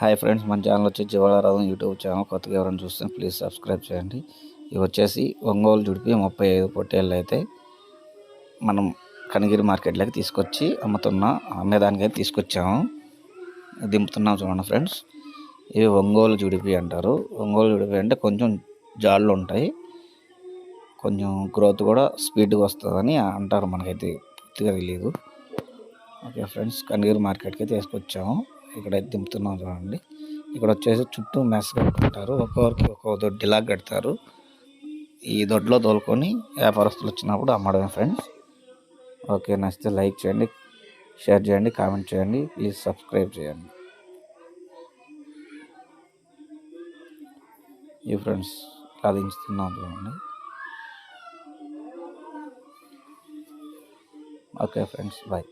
Hi friends మన channel వచ్చి జీవాళారాధన YouTube channel. కొత్తగా ఎవరైనా చూస్తే ప్లీజ్ సబ్స్క్రైబ్ చేయండి. ఇవి వచ్చేసి ఒంగోలు జుడిపి ముప్పై ఐదు పొట్టేళ్ళు అయితే మనం కనిగిరి మార్కెట్లోకి తీసుకొచ్చి అమ్ముతున్నాం అమ్మేదానికైతే తీసుకొచ్చాము. దింపుతున్నాం చూడండి ఫ్రెండ్స్. ఇవి ఒంగోలు జుడిపి అంటారు. ఒంగోలు జుడిపి అంటే కొంచెం జాళ్ళు ఉంటాయి. కొంచెం గ్రోత్ కూడా స్పీడ్గా వస్తుందని అంటారు మనకైతే పూర్తిగా తెలియదు ఓకే ఫ్రెండ్స్ కనిగిరి మార్కెట్కి తీసుకొచ్చాము. ఇక్కడ దింపుతున్నాం చూడండి. ఇక్కడ వచ్చేసి చుట్టూ మెస్ కట్టుకుంటారు. ఒక్కొక్కరికి ఒక్కొక్క లాగా కడతారు. ఈ దొడ్లో తోలుకొని వ్యాపారస్తులు వచ్చినప్పుడు అమ్మడమే ఫ్రెండ్స్ ఓకే నచ్చితే లైక్ చేయండి షేర్ చేయండి కామెంట్ చేయండి ప్లీజ్ సబ్స్క్రైబ్ చేయండి. ఈ ఫ్రెండ్స్ ఇలా దించుతున్నాం చూడండి. Okay friends bye